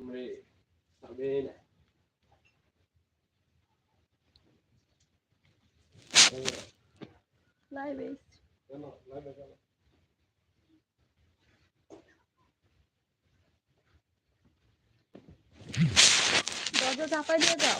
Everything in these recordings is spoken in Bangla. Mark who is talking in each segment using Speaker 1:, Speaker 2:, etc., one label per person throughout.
Speaker 1: Hombre, Sabina.
Speaker 2: লাইভে
Speaker 1: কেন লাগে কেন
Speaker 2: দরজা চাপাই দিয়ে যাও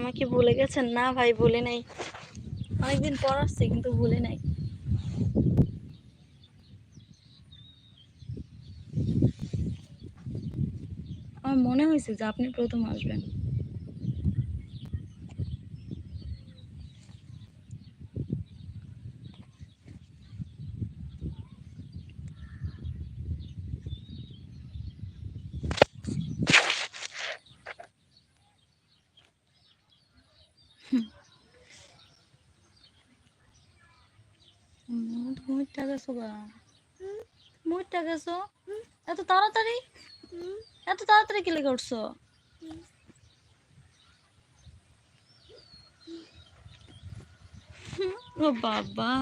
Speaker 2: আমাকে বলে গেছেন? না ভাই, ভুলে নাই। অনেকদিন পর আসছে, কিন্তু ভুলে নাই। আমার মনে হয়েছে যে আপনি প্রথম আসবেন। মুইটা গেছো গা। মুইটা গেছো? এত তাড়াতাড়ি? এত তাড়াতাড়ি কি লেগে উঠছো? ও বাবা।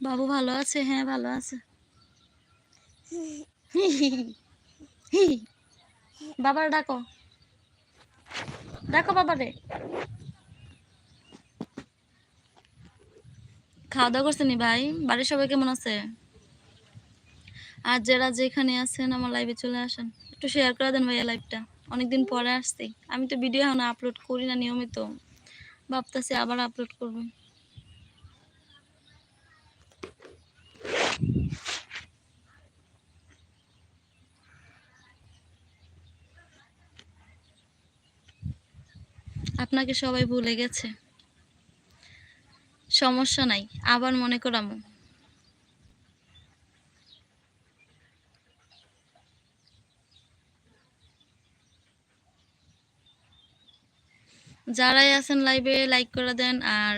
Speaker 2: বাবু ভালো আছে? হ্যাঁ ভালো আছে। বাবার ডাকো। ডাকো বাবারে। খাওয়া দাওয়া করছেন ভাই? বাড়ির সবাই কেমন আছে? আর যারা যেখানে আছেন, আমার লাইভে চলে আসেন, একটু শেয়ার করে দেন ভাইয়া লাইভটা অনেকদিন পরে আসছি। আমি তো ভিডিও এখন আপলোড করি না নিয়মিত। ভাবতেছি আবার আপলোড করব। আপনাকে সবাই ভুলে গেছে। সমস্যা নাই, আবার মনে করামো যারাই আছেন লাইভে লাইক করে দেন আর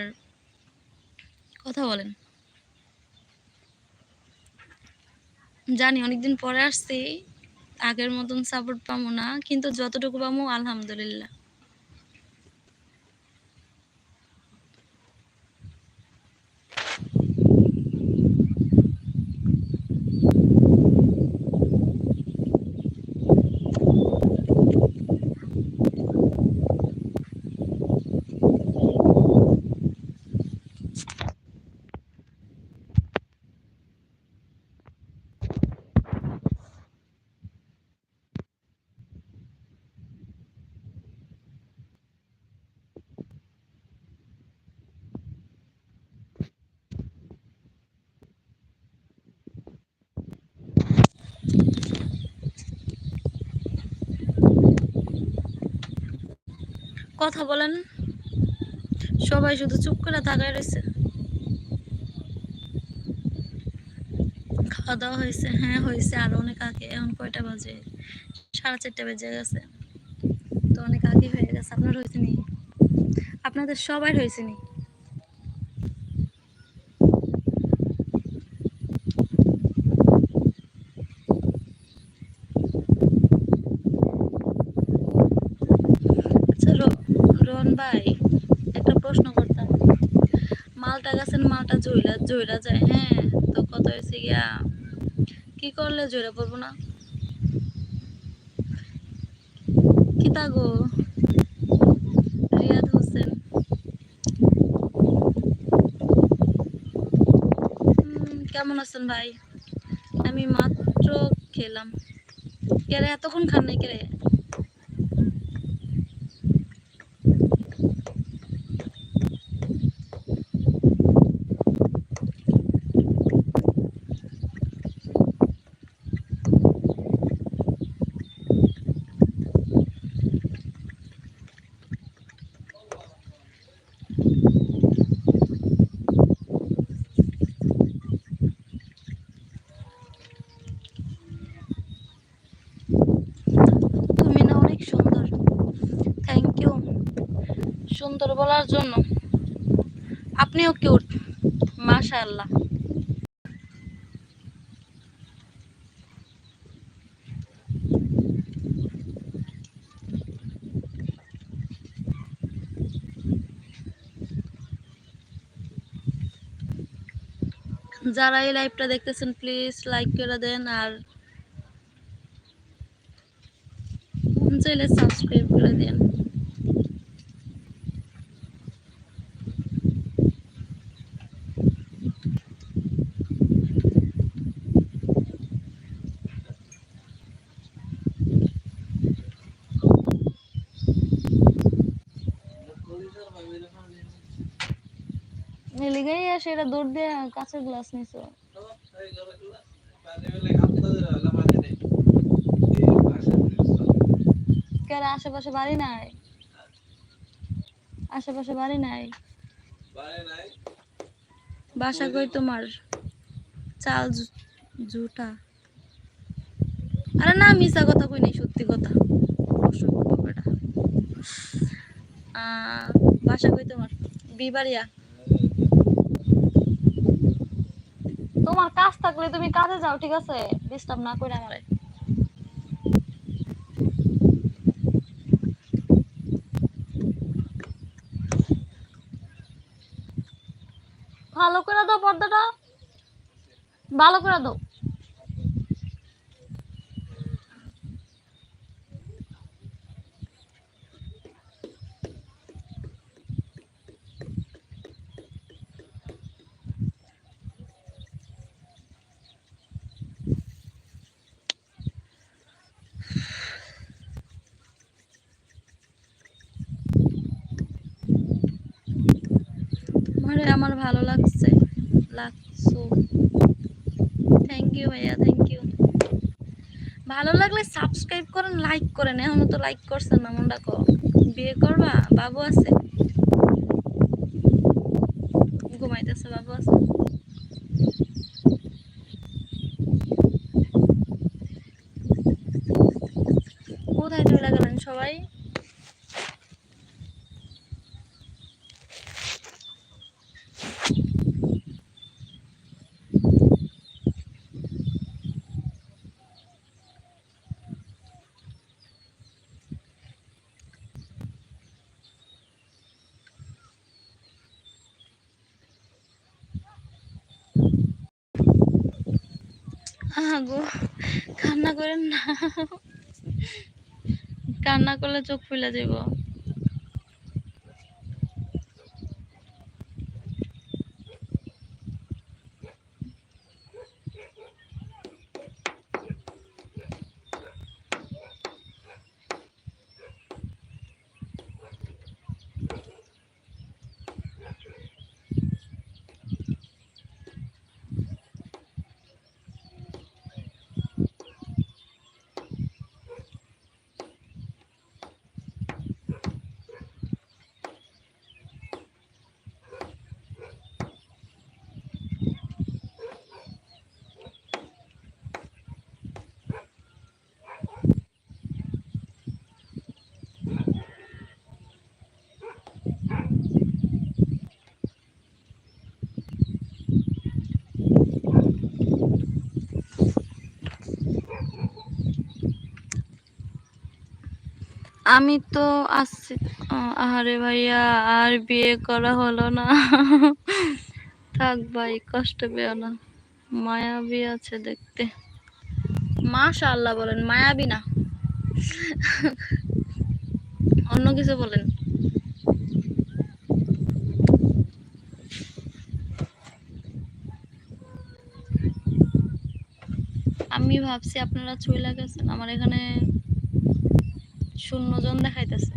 Speaker 2: কথা বলেন। জানি অনেকদিন পরে আসছি, আগের মতন সাপোর্ট পাবো না, কিন্তু যতটুকু পাবো, আলহামদুলিল্লাহ। কথা বলেন। সবাই শুধু চুপ করে তাকায় রয়েছে। খাওয়া দাওয়া হয়েছে হ্যাঁ হয়েছে। আর অনেক আগে, এখন কয়টা বাজে? সাড়ে চারটা বেজে গেছে। তো অনেক আগে হয়ে গেছে। আপনার হয়েছে নি? আপনাদের সবাই হয়েছে নি আচ্ছা র- রন ভাই একটা প্রশ্ন করতাম মালটা জইরা জইরা যায় হ্যাঁ? তো কত হয়েছে গিয়া, কি করলে জইরা পড়ব না? কি তা গো রিয়াদ হোসেন। কেমন আছেন ভাই? আমি মাত্র খেলাম। কেরে, এতক্ষণ খান নাই কেরে? সুন্দর বলার জন্য। আপনিও কিউট। মাশাআল্লাহ। যারা এই লাইভটা দেখতেছেন প্লিজ লাইক করে দেন আর চাইলে সাবস্ক্রাইব করে দেন। এটা দৌড় দিয়ে কাঁচের গ্লাস নিছো। কেন আশেপাশে বাড়ি নাই? আশেপাশে বাড়ি নাই? বাসা কই তোমার? চাল জুটা। আরে না মিশা কথা কই নাই, সত্যি কথা। বাসা কই তোমার? বিবাড়িয়া। তোমার কাজ থাকলে তুমি কাজে যাও, ঠিক আছে? ডিস্টার্ব না করে আমারে। ভালো করে দাও পর্দাটা। ভালো করে দাও মানে আমার ভালো লাগছে। লাগছো। থ্যাংক ইউ ভাইয়া থ্যাংক ইউ ভালো লাগলে সাবস্ক্রাইব করেন লাইক করেন। এখনও তো লাইক করছেন না, মনটা কো বিয়ে করবা? বাবু আছে ঘুমাইতেছে বাবু আছে কোথায় চলে গেলেন সবাই আগো কান্না করেন না। কান্না করলে চোখ ফুলে যাব আমি তো আসছি আরে ভাইয়া, আর বিয়ে করা হলো না। থাক ভাই, কষ্ট পেও না। মায়াবী আছে দেখতে। মাশাআল্লাহ বলেন, মায়াবী না। অন্য কিছু বলেন। আমি ভাবছি আপনারা চলে গেছেন। আমার এখানে শূন্য জন দেখাইতেছে।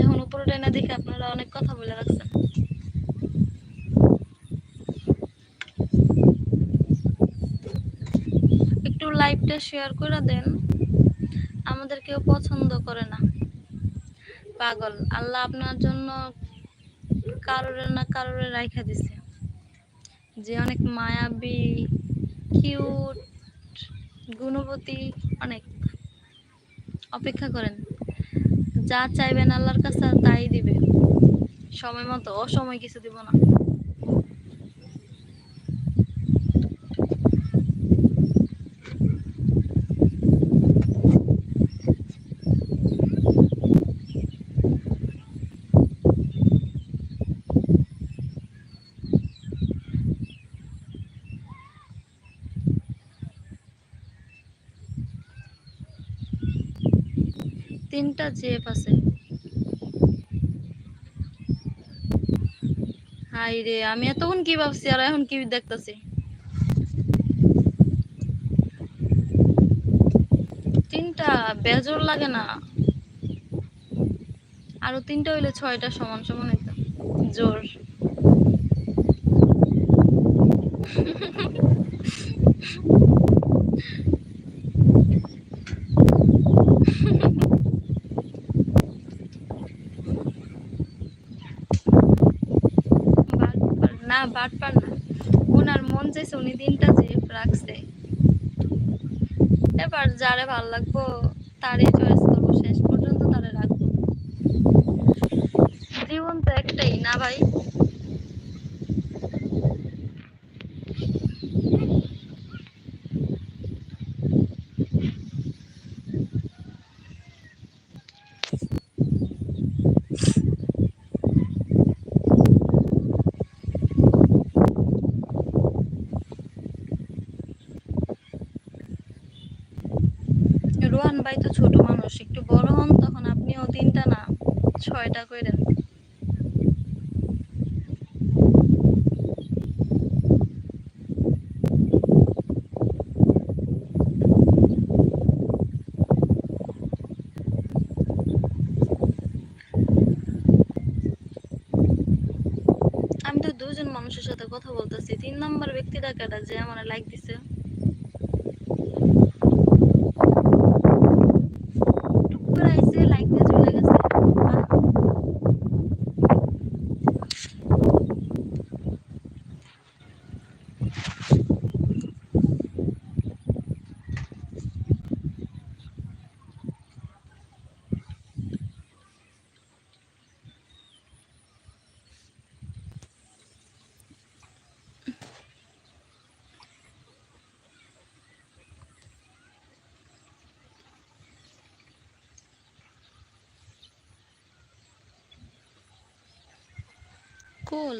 Speaker 2: এখন উপরে টেনে দেখে আপনারা অনেক কথা বলে রাখছেন। একটু লাইভটা শেয়ার করে দেন। আমাদের কেউ পছন্দ করে না। পাগল। আল্লাহ আপনার জন্য কারোর না কারোরে রাইখা দিছে। যে অনেক মায়াবী কিউট গুণবতী অনেক। অপেক্ষা করেন। যা চাইবেন আল্লাহর কাছে, তাই দিবে। সময় মতো, অসময় কিছু দিব না। তিনটা জেপ আছে। হাই রে আমি এতক্ষণ কি ভাবছি আর এখন কি দেখতেছি? তিনটা বেজর লাগে না। আরও তিনটা হইলে ছয়টা সমান সমান জোর বাটপার না বাটপার না ওনার মন চাইছে উনি দিনটা যে রাখছে এবার যারে ভালো লাগবো তারই চয়েস করব শেষ পর্যন্ত তারে রাখব জীবন তো একটাই না ভাই ভাই তো ছোট মানুষ একটু বড় হন তখন আপনিও তিনটা না ছয়টা কইরেন আমি তো দুজন মানুষের সাথে কথা বলতেছি তিন নাম্বার ব্যক্তিটা কেটা যে আমার লাইক দিছে টুক করে আইছে লাইক দিয়ে চলে গেছে বাহ। কুল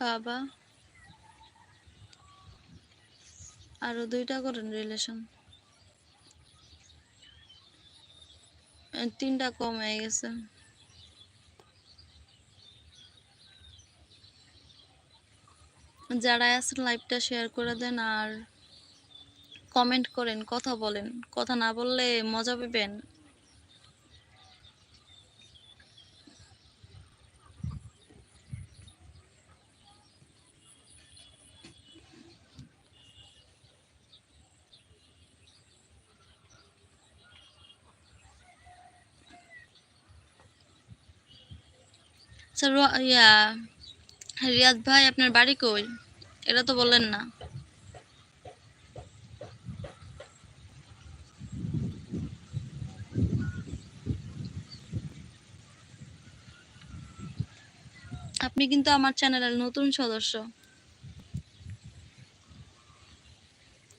Speaker 2: বাবা। আরও দুইটা করেন রিলেশন তিনটা কম হয়ে গেছে। যারা আছেন লাইভটা শেয়ার করে দেন আর কমেন্ট করেন, কথা বলেন। কথা না বললে মজা পাবেন। ইয়া, রিয়াদ ভাই, আপনার বাড়ি কই? এটা তো বললেন না। আপনি কিন্তু আমার চ্যানেলের নতুন সদস্য।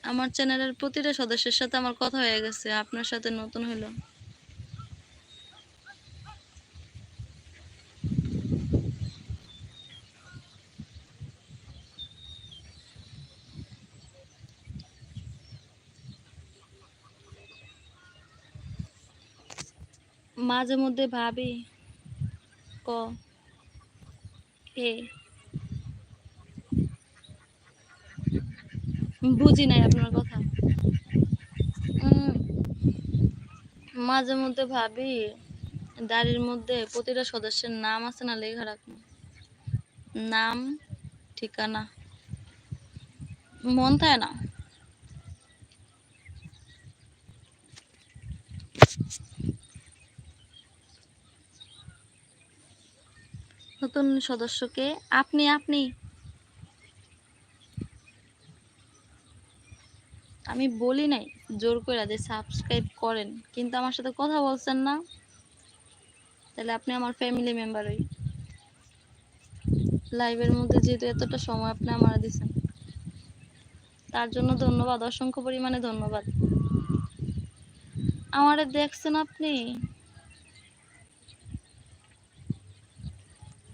Speaker 2: আমার চ্যানেলের প্রতিটা সদস্যের সাথে আমার কথা হয়ে গেছে, আপনার সাথে নতুন হলো। মাঝে মধ্যে ভাবি, ক? বুঝি নাই আপনার কথা। মাঝে মধ্যে ভাবি, দাড়ির মধ্যে প্রতিটা সদস্যের নাম আছে না লেখা রাখব। নাম, ঠিকানা। মন থাকে না। নতুন সদস্যকে আপনি আপনি। আমি বলি নাই, জোর করে যে সাবস্ক্রাইব করেন, কিন্তু আমার সাথে কথা বলছেন না। তাহলে আপনি আমার ফ্যামিলি মেম্বারই লাইভের মধ্যে যেহেতু এতটা সময় আপনি আমার দিচ্ছেন তার জন্য ধন্যবাদ, অসংখ্য পরিমাণে ধন্যবাদ। আমারে দেখছেন আপনি?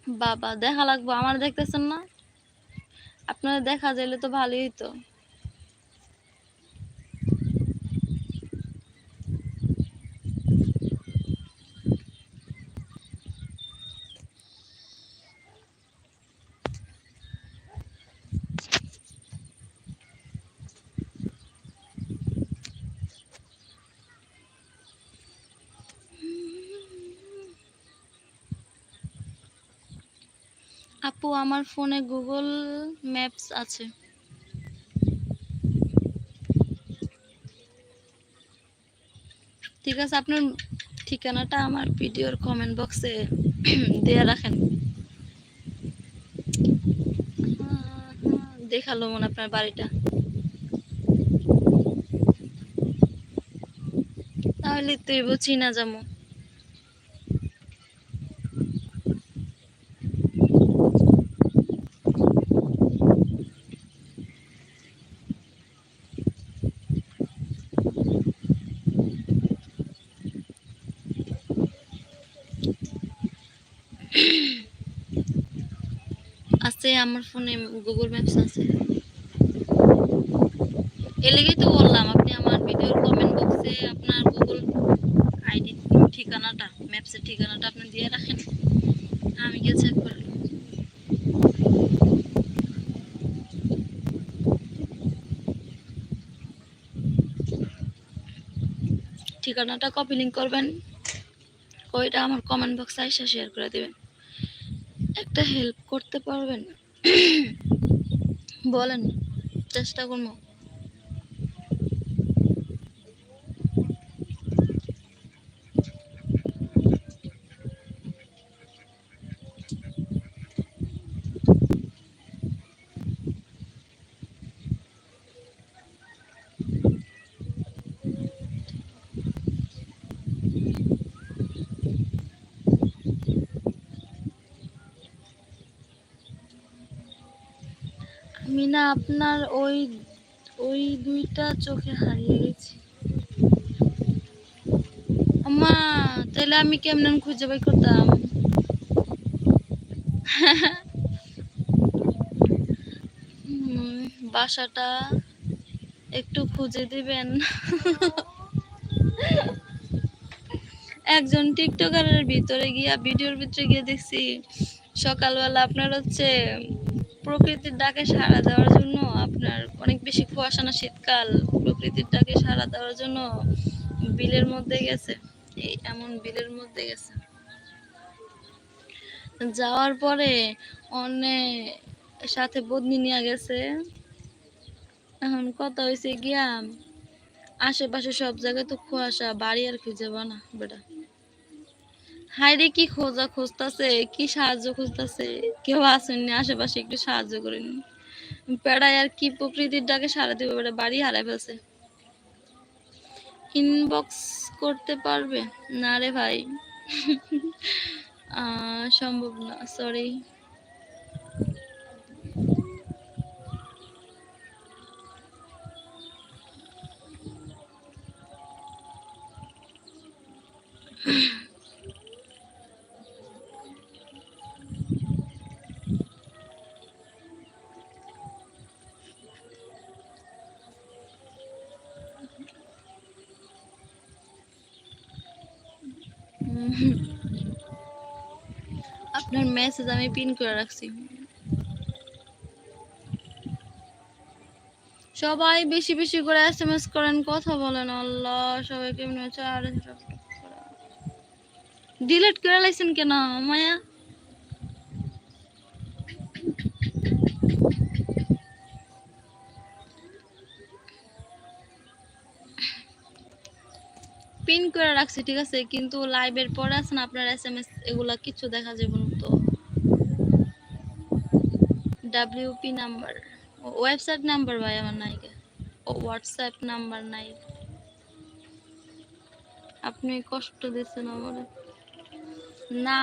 Speaker 2: বাবা দেখা লাগবো। আমার দেখতেছেন না? আপনারা দেখা যাইলে তো ভালোই হতো আপু, আমার ফোনে গুগল ম্যাপস আছে। ঠিক আছে, আপনার ঠিকানাটা আমার ভিডিওর কমেন্ট বক্সে দেয়া রাখেন। দেখাল মনে আপনার বাড়িটা। তাহলে তুই বুঝি না যাব আছে আমার ফোনে গুগল ম্যাপস আছে। এ লেগেই তো বললাম, আপনি আমার ভিডিওর কমেন্ট বক্সে আপনার গুগল আইডি ঠিকানাটা ম্যাপসের ঠিকানাটা আপনি দিয়ে রাখেন। আমি গিয়ে চেক করে ঠিকানাটা কপি লিঙ্ক করবেন ওইটা আমার কমেন্ট বক্সে এসে শেয়ার করে দেবেন। একটা হেল্প করতে পারবেন? বলেন চেষ্টা করব আমি না আপনার ওই ওই দুইটা চোখে হারিয়ে গেছি। আম্মা, তাহলে আমি কেমন খুঁজে বাই করতাম? বাসাটা একটু খুঁজে দিবেন। একজন টিকটকারের ভিতরে গিয়া, ভিডিওর ভিতরে গিয়ে দেখছি, সকালবেলা আপনার হচ্ছে প্রকৃতির ডাকে সাড়া দেওয়ার জন্য আপনার অনেক বেশি কুয়াশা না শীতকাল, প্রকৃতির ডাকে সাড়া দেওয়ার জন্য বিলের মধ্যে গেছে। এই এমন বিলের মধ্যে গেছে। যাওয়ার পরে অনেক সাথে বদনি নিয়ে গেছে। এখন কথা হয়েছে গিয়া, আশেপাশে সব জায়গায় তো কুয়াশা, বাড়ি আর খুঁজে না বেটা। হাইরে কি খোঁজা খুঁজতেছে, কি সাহায্য খুঁজতেছে? কেউ আসেননি আশেপাশে একটু সাহায্য করেনি পেড়ায় আর কি প্রকৃতির ডাকে সারা দেবে, বাড়ি হারাই ফেলছে। ইনবক্স করতে পারবে? না রে ভাই। সম্ভব না সরি মেসেজ আমি পিন করে রাখছি। সবাই বেশি বেশি করে এসএমএস করেন, কথা বলেন, আল্লাহ, সবাই কেমন আছে আর ডিলিট করে লাইছেন কেন, মায়া? পিন করে রাখছি, ঠিক আছে? কিন্তু লাইভের পরে আছেন আপনার এস এম এস এগুলা কিছু দেখা যাবে তো। ডাব্লিউপি নাম্বার ওয়েবসাইট নাম্বার ভাই আমার নাইকে হোয়াটসঅ্যাপ নাম্বার নাই। আপনি কষ্ট দিচ্ছেন আমারে। না।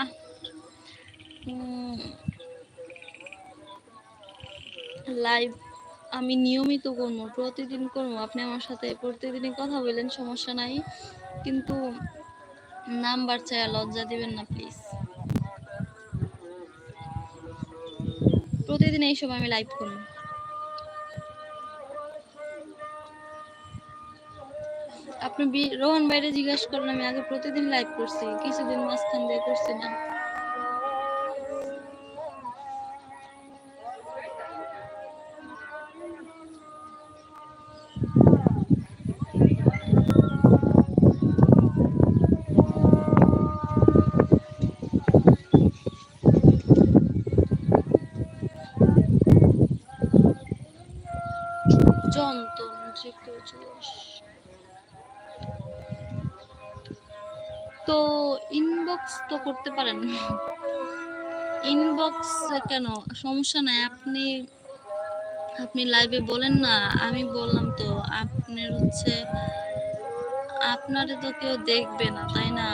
Speaker 2: লাইভ আমি নিয়মিত করব, প্রতিদিন করব। আপনি আমার সাথে প্রতিদিনই কথা বললেন সমস্যা নাই। কিন্তু নাম্বার চাই লজ্জা দিবেন না প্লিজ প্রতিদিন এইসব আমি লাইভ করি। আপনি রোহন বাইরে জিজ্ঞাসা করেন আমি আগে প্রতিদিন লাইভ করছি, কিছুদিন মাঝখান দিয়ে করছি না। পারেন। ইনবক্স কেন? সমস্যা নাই, আপনি আপনি লাইভে বলেন না, আমি বললাম তো, আপনার হচ্ছে, আপনারে তো কেউ দেখবে না, তাই না?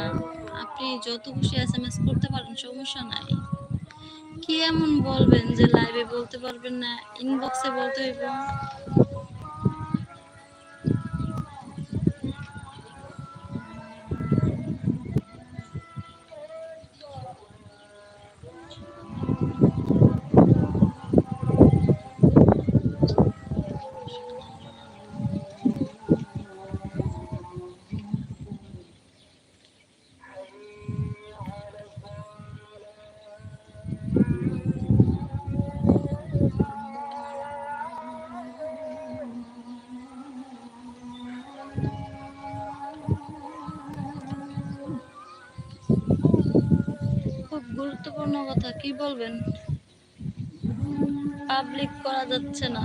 Speaker 2: আপনি যত খুশি এস এম এস করতে পারেন, সমস্যা নাই। কি এমন বলবেন যে লাইভে বলতে পারবেন না? ইনবক্সে বলতে হইব। গুরুত্বপূর্ণ কথা, কি বলবেন? পাবলিক করা যাচ্ছে না।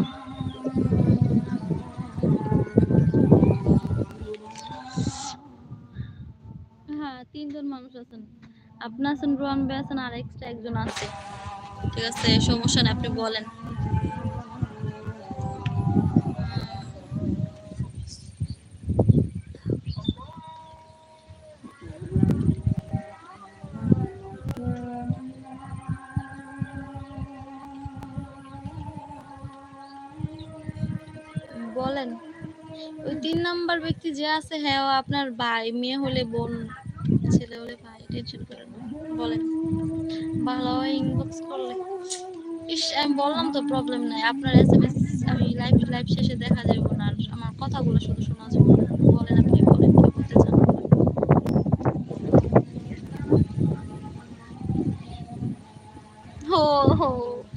Speaker 2: হ্যাঁ তিনজন মানুষ আছেন। আপনি আছেন রোহান ভাই আছেন, আর এক্সট্রা একজন আছে। ঠিক আছে, সমস্যা নেই, আপনি বলেন। ওই তিন নাম্বার ব্যক্তি যে আছে হ্যাঁ আপনার ভাই, মেয়ে হলে বোন, ছেলে হলে ভাই টেনশন করেন বলেন। ভালো ইনবক্স করলে। ইস, আমি বললাম তো প্রবলেম নাই। আপনার এসএমএস আমি লাইভ লাইভ শেষে দেখা যাবে না। আর আমার কথাগুলো শুধু শোনা যাবে বলেন আপনি বলেন, কি বলতে চান? হো হো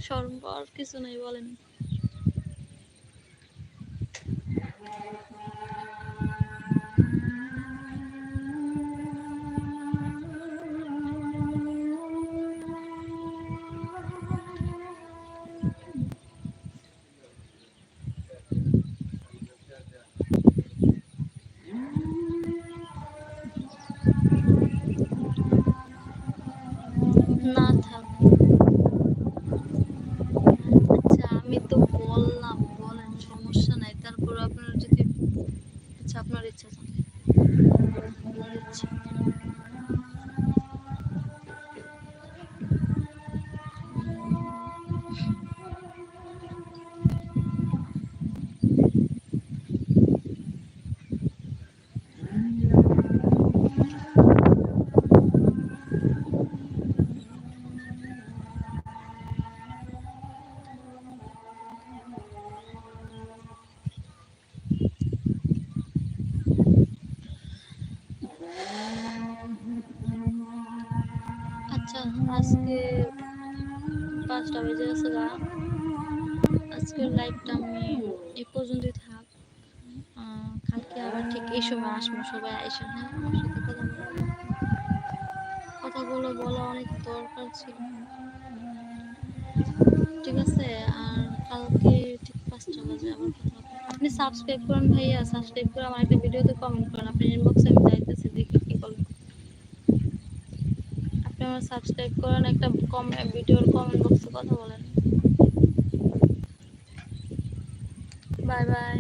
Speaker 2: শরম কিছু নাই, বলেন। না আচ্ছা আজকে পাঁচটা বেজে গেছে গা। আজকের লাইভটা আমি এ পর্যন্তই থাক। কালকে আবার ঠিক এই সময় আসব, সবাই এসে হ্যাঁ? আমার সাথে কথা বলব কথাগুলো বলা অনেক দরকার ছিল। ঠিক আছে? আর কালকে ঠিক পাঁচটা বাজে আবার কথা আপনি সাবস্ক্রাইব করেন ভাইয়া সাবস্ক্রাইব করে আমার একটা ভিডিওতে কমেন্ট করেন। আপনি ইনবক্সে আমি যাইতেছি দেখি কি বলেন আমার সাবস্ক্রাইব করেন একটা কম ভিডিওর কমেন্ট বক্সে কথা বলেন। Bye bye